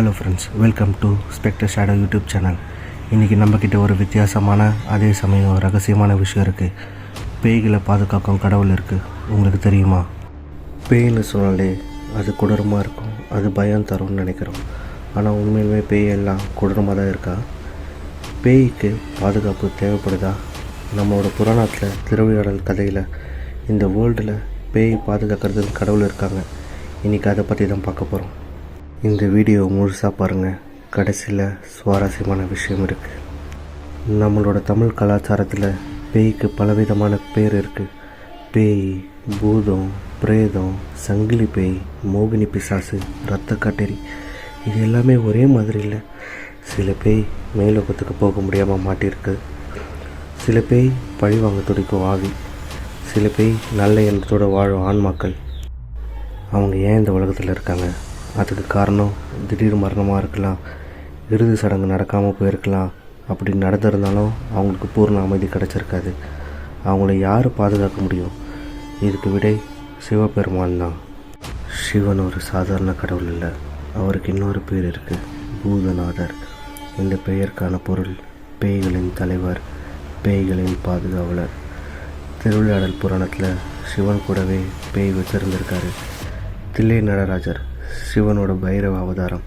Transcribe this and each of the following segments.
Hello friends welcome to Spectre Shadow YouTube channel இன்றைக்கி நம்மக்கிட்ட ஒரு வித்தியாசமான அதே சமயம் ரகசியமான விஷயம் இருக்குது பேய்களை பாதுகாக்கும் கடவுள் இருக்குது உங்களுக்கு தெரியுமா? பேய்னு சொன்னாலே அது கொடூரமாக இருக்கும். அது பயம் தரும்னு நினைக்கிறோம். ஆனால் உண்மையிலுமே பேய் எல்லாம் கொடூரமாக தான் இருக்கா? பேய்க்கு பாதுகாப்பு தேவைப்படுதா? நம்மளோட புராணத்தில் திருவிழாடல் கதையில் இந்த வேர்ல்டில் பேய் பாதுகாக்கிறதுக்கு கடவுள் இருக்காங்க. இன்றைக்கி அதை பற்றி தான் பார்க்க போகிறோம் இந்த வீடியோ முழுசாக பாருங்கள் கடைசியில் சுவாரஸ்யமான விஷயம் இருக்குது நம்மளோட தமிழ் கலாச்சாரத்தில் பேய்க்கு பலவிதமான பேர் இருக்குது பேய் பூதம் பிரேதம் சங்கிலி பேய் மோகினி பிசாசு ரத்த காட்டேரி. இது எல்லாமே ஒரே மாதிரி இல்லை. சில பேய் மேலோகத்துக்கு போக முடியாமல் மாட்டியிருக்கு. சில பேய் பழி வாங்க துடிக்கும் ஆவி. சில பேய் நல்ல எண்ணத்தோடு வாழும் ஆன்மாக்கள். அவங்க ஏன் இந்த உலகத்தில் இருக்காங்க? அதுக்கு காரணம் திடீர் மரணமாக இருக்கலாம் இறுதி சடங்கு நடக்காமல் போயிருக்கலாம். அப்படி நடந்திருந்தாலும் அவங்களுக்கு பூர்ண அமைதி கிடச்சிருக்காது. அவங்கள யார் பாதுகாக்க முடியும்? இதுக்கு விடை சிவபெருமான் தான். சிவன் ஒரு சாதாரண கடவுள் இல்லை. அவருக்கு இன்னொரு பேர் இருக்குது பூதநாதர். இந்த பெயருக்கான பொருள் பேய்களின் தலைவர் பேய்களின் பாதுகாவலர். திருவிளையாடல் புராணத்தில் சிவன் கூடவே பேய் வச்சிருந்திருக்காரு தில்லை நடராஜர் சிவனோட பைரவ அவதாரம்.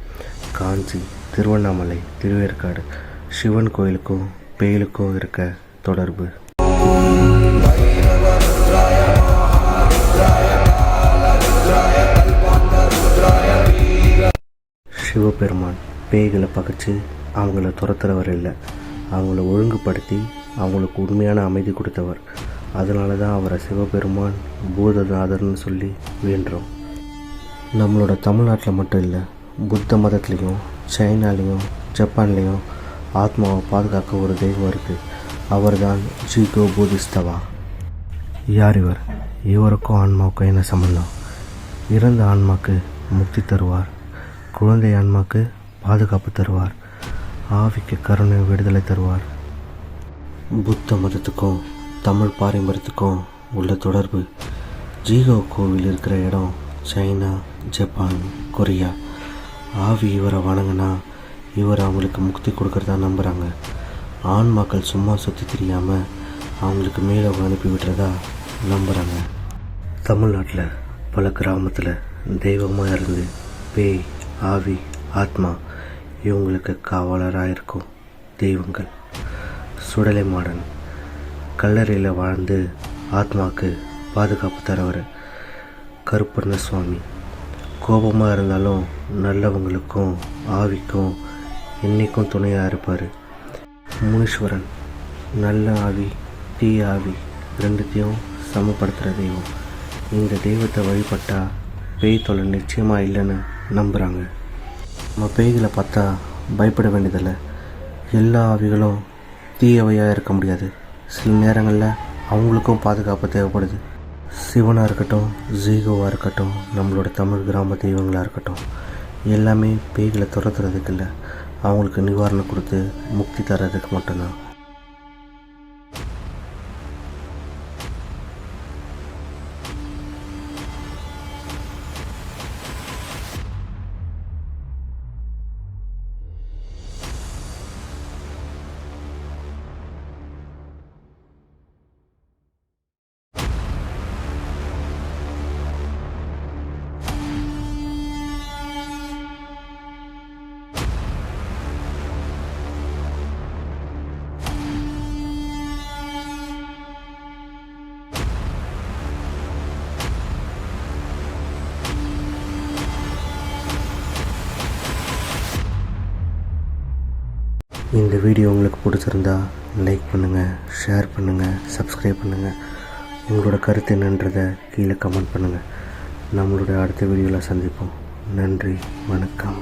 காஞ்சி திருவண்ணாமலை திருவேற்காடு. சிவன் கோயிலுக்கும் பேயிலுக்கும் இருக்க தொடர்பு. சிவபெருமான் பேய்களை பகைச்சு அவங்கள துரத்துறவர் இல்லை. அவங்கள ஒழுங்குபடுத்தி அவங்களுக்கு உண்மையான அமைதி கொடுத்தவர். அதனால தான் அவரை சிவபெருமான் பூதநாதர்னு சொல்லி வேண்டுறோம். நம்மளோட தமிழ்நாட்டில் மட்டும் இல்லை புத்த மதத்துலேயும் சைனாலேயும் ஜப்பான்லேயும் ஆத்மாவை பாதுகாக்க ஒரு தெய்வம் இருக்குது அவர் தான் ஜீகோ பூதிஸ்தவா. யார் இவர்? இவருக்கும் ஆன்மாவுக்கும் என்ன சம்பந்தம்? இறந்த ஆன்மாக்கு முக்தி தருவார். குழந்தை ஆன்மாக்கு பாதுகாப்பு தருவார். ஆவிக்கு கருணை விடுதலை தருவார். புத்த மதத்துக்கும் தமிழ் பாரம்பரியத்துக்கும் உள்ள தொடர்பு. ஜீகோ கோவில் இருக்கிற இடம் சைனா ஜப்பான் கொரியா. ஆவி இவரை வணங்கினா இவர் அவங்களுக்கு முக்தி கொடுக்குறதா நம்புகிறாங்க ஆன்மாக்கள் சும்மா சுற்றி தெரியாமல் அவங்களுக்கு மேலே அனுப்பி விடுறதா நம்புகிறாங்க தமிழ்நாட்டில் பல கிராமத்தில் தெய்வமாக இருந்து பேய் ஆவி ஆத்மா இவங்களுக்கு காவலராக இருக்கும் தெய்வங்கள். சுடலை மாடன் கல்லறையில் வாழ்ந்து ஆத்மாவுக்கு பாதுகாப்பு தரவர் கருப்பண்ண சுவாமி. கோபமாக இருந்தாலும் நல்லவங்களுக்கும் ஆவிக்கும் என்றைக்கும் துணையாக இருப்பார். முனீஸ்வரன் நல்ல ஆவி தீய ஆவி ரெண்டுத்தையும் சமப்படுத்துகிற தெய்வம். இந்த தெய்வத்தை வழிபட்டால் பேய் தொலை நிச்சயமாக இல்லைன்னு நம்புகிறாங்க நம்ம பேய்களை பார்த்தா பயப்பட வேண்டியதில்லை. எல்லா ஆவிகளும் தீயவையாக இருக்க முடியாது. சில நேரங்களில் அவங்களுக்கும் பாதுகாப்பு தேவைப்படுது. சிவனாக இருக்கட்டும் ஜீகோவாக இருக்கட்டும் நம்மளோட தமிழ் கிராம தெய்வங்களாக இருக்கட்டும் எல்லாமே பேய்களை துரத்துறதுக்கு இல்லை. அவங்களுக்கு நிவாரணம் கொடுத்து முக்தி தர்றதுக்கு மட்டும்தான். இந்த வீடியோ உங்களுக்கு பிடிச்சிருந்தா லைக் பண்ணுங்கள் ஷேர் பண்ணுங்கள் சப்ஸ்கிரைப் பண்ணுங்கள் உங்களோட கருத்து என்னன்றதை கீழே கமெண்ட் பண்ணுங்கள் நம்மளுடைய அடுத்த வீடியோவில் சந்திப்போம். நன்றி வணக்கம்.